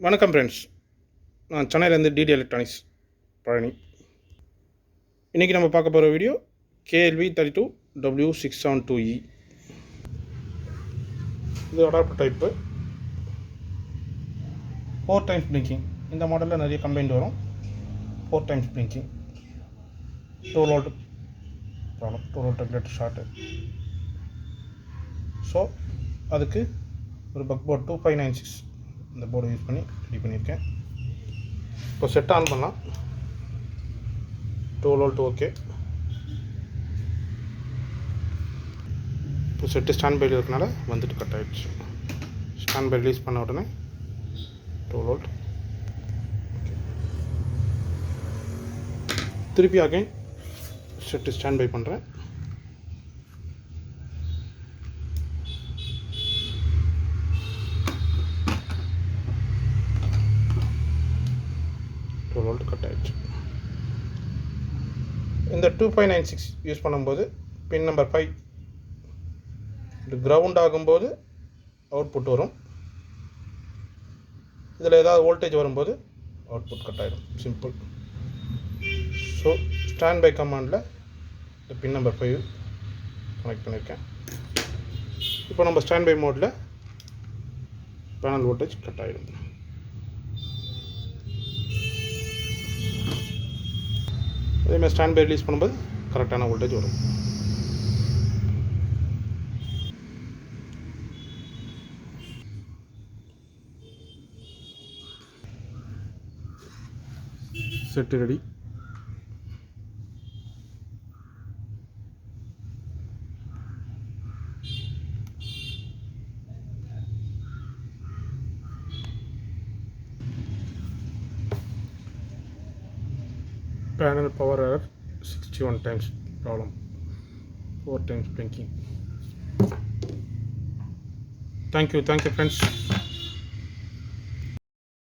வணக்கம் ஃப்ரெண்ட்ஸ் நான் சென்னையிலேருந்து டிடி எலக்ட்ரானிக்ஸ் பழனி. இன்றைக்கி நம்ம பார்க்க போகிற video KLV thirty two W six seven two E இது adapter type four times blinking இந்த மாடலில் நிறைய கம்பைண்ட் வரும். Four times blinking two volt problem two volt regulator short so அதுக்கு ஒரு buck board two five nine six இந்த போர்டை use பண்ணி ரெடி பண்ணியிருக்கேன். இப்போ செட் ஆன் பண்ணலாம். டூ வோல்ட் ஓகே இப்போ செட்டு ஸ்டாண்ட் பை இருக்கனால வந்துட்டு கட் ஆகிடுச்சு ஸ்டாண்ட் பை ரிலீஸ் பண்ண உடனே டூ வோல்ட் திருப்பி ஆகேன் செட்டு ஸ்டாண்ட் பை பண்ணுறேன் போல்ட் கட் ஆகிடுச்சு இந்த two five nine six use பண்ணும்போது பின் நம்பர் ஃபைவ் இது கிரவுண்ட் ஆகும்போது அவுட்புட் வரும். இதில் ஏதாவது வோல்டேஜ் வரும்போது அவுட்புட் கட் ஆகிடும் சிம்பிள் ஸோ ஸ்டாண்ட் பை கமாண்டில் இந்த பின் நம்பர் ஃபைவ் கனெக்ட் பண்ணியிருக்கேன் இப்போ நம்ம ஸ்டாண்ட் பை மோடில் பேனல் வோல்டேஜ் கட் ஆகிடும் அதேமாதிரி ஸ்டாண்ட் பை ரிலீஸ் பண்ணும்போது கரெக்டான வோல்டேஜ் வரும். Set ready panel power error 61 times problem 4 times blinking thank you thank you friends